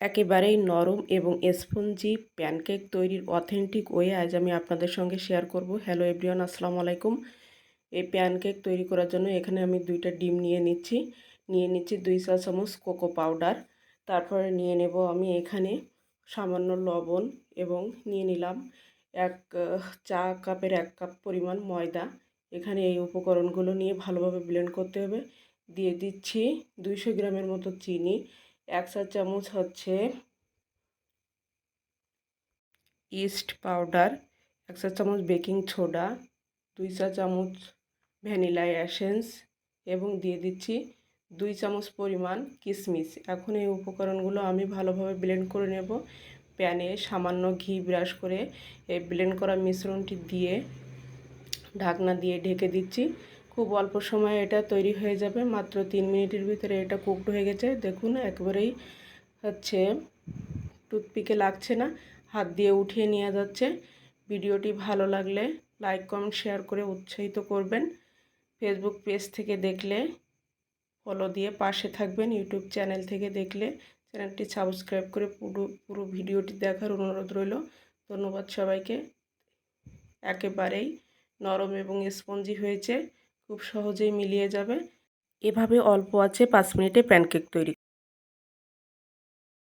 একেবারেই নরম এবং স্পঞ্জি প্যানকেক তৈরির অথেন্টিক ওয়ে আজ আমি আপনাদের সঙ্গে শেয়ার করব। হ্যালো এভরিওয়ান, আসসালামু আলাইকুম। এই প্যানকেক তৈরি করার জন্য এখানে আমি দুইটা ডিম নিয়ে নিচ্ছি। নিয়ে নিচ্ছি দুই চা চামচ কোকো পাউডার। তারপরে নিয়ে নেব আমি এখানে সামান্য লবণ এবং নিয়ে নিলাম এক, চা কাপের এক কাপ পরিমাণ ময়দা। এখানে এই উপকরণগুলো নিয়ে ভালোভাবে ব্লেন্ড করতে হবে। দিয়ে দিচ্ছি দুইশো গ্রামের মতো চিনি। এক চা চামচ হচ্ছে ইস্ট পাউডার, এক চা চামচ বেকিং সোডা, দুই চা চামচ ভ্যানিলা অ্যাসেন্স এবং দিয়ে দিচ্ছি দুই চামচ পরিমাণ কিশমিশ এখন এই উপকরণগুলো আমি ভালোভাবে ব্লেন্ড করে নেব। প্যানে সামান্য ঘি ব্রাশ করে এই ব্লেন্ড করা মিশ্রণটি দিয়ে ঢাকনা দিয়ে ঢেকে দিচ্ছি। খুব অল্প সময়ে এটা তৈরি হয়ে যাবে। মাত্র তিন মিনিটের ভিতরে এটা কুকড হয়ে গেছে। দেখুন, একবারেই হচ্ছে টুথপিকে লাগছে না। হাত দিয়ে উঠিয়ে নেওয়া যাচ্ছে। ভিডিওটি ভালো লাগলে লাইক কমেন্ট শেয়ার করে উৎসাহিত করবেন। ফেসবুক পেজ থেকে দেখলে ফলো দিয়ে পাশে থাকবেন। ইউটিউব চ্যানেল থেকে দেখলে চ্যানেলটি সাবস্ক্রাইব করে পুরো পুরো ভিডিওটি দেখার অনুরোধ রইল। ধন্যবাদ সবাইকে। একেবারেই নরম এবং স্পঞ্জি হয়েছে। খুব সহজেই মিলিয়ে যাবে। এভাবে অল্প আছে পাঁচ মিনিটে প্যানকেক তৈরি